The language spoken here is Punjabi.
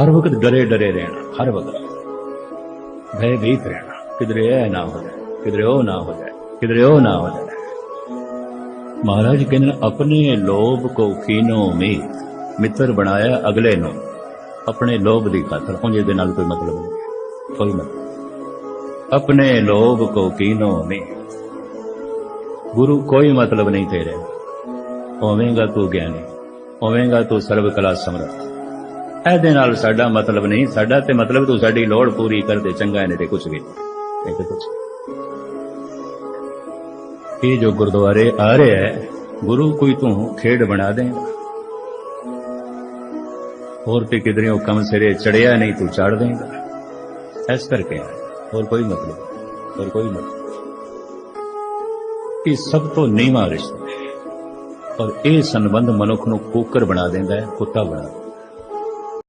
ਹਰ ਵਕਤ ਡਰੇ ਡਰੇ ਰਹਿਣਾ ਹਰ ਵਕਤ। ਭੈ ਭੀਤ ਰਹਿਣਾ ਕਿਧਰੇ ਇਹ ਨਾ ਹੋ ਜਾਏ ਕਿਧਰੇ ਉਹ ਨਾ ਹੋ ਜਾਏ ਕਿਧਰੇ ਉਹ ਨਾ ਹੋ ਜਾਏ। ਮਹਾਰਾਜ ਕਹਿੰਦੇ ਨੇ, ਆਪਣੇ ਲੋਭ ਕੋ ਕੀਨੋ ਮੀਤ ਮਿੱਤਰ ਬਣਾਇਆ ਅਗਲੇ ਨੂੰ। ਆਪਣੇ ਲੋਭ ਦੀ ਖਾਤਰ ਉਂਝ ਦੇ ਨਾਲ ਕੋਈ ਮਤਲਬ ਨਹੀਂ ਕੋਈ ਮਤਲਬ ਆਪਣੇ ਲੋਭ ਕੋ ਕੀਨੋ ਮੀਤ ਗੁਰੂ ਕੋਈ ਮਤਲਬ ਨਹੀਂ ਤੇਰੇ। ਹੋਵੇਂਗਾ ਤੂੰ ਗਿਆਨੀ ਹੋਵੇਂਗਾ ਤੂੰ ਸਰਵ ਕਲਾ ਸਮਰੱਥ। ਇਹਦੇ ਨਾਲ ਸਾਡਾ ਮਤਲਬ ਨਹੀਂ, ਸਾਡਾ ਤੇ ਮਤਲਬ ਤੂੰ ਸਾਡੀ ਲੋੜ ਪੂਰੀ ਕਰ ਦੇ ਚੰਗਾ ਇਹਨੇ ਤੇ ਕੁਝ ਵੀ। ਇਹ ਤੇ ਕੁਝ ਇਹ ਜੋ ਗੁਰਦੁਆਰੇ ਆ ਰਿਹਾ ਹੈ, ਗੁਰੂ ਕੋਈ ਤੂੰ ਖੇਡ ਬਣਾ ਦੇਂਗਾ ਹੋਰ ਤੇ ਕਿਧਰੇ ਉਹ ਕੰਮ ਸਿਰੇ ਚੜਿਆ ਨਹੀਂ, ਤੂੰ ਚੜ ਦੇਂਗਾ ਇਸ ਕਰਕੇ ਹੋਰ ਕੋਈ ਮਤਲਬ, ਹੋਰ ਕੋਈ ਮਤਲਬ। ਇਹ ਸਭ ਤੋਂ ਨੀਵਾਂ ਰਿਸ਼ਤਾ ਹੈ। ਔਰ ਇਹ ਸੰਬੰਧ ਮਨੁੱਖ ਨੂੰ ਕੋਕਰ ਬਣਾ ਦਿੰਦਾ ਹੈ, ਕੁੱਤਾ ਬਣਾ ਦਿੰਦਾ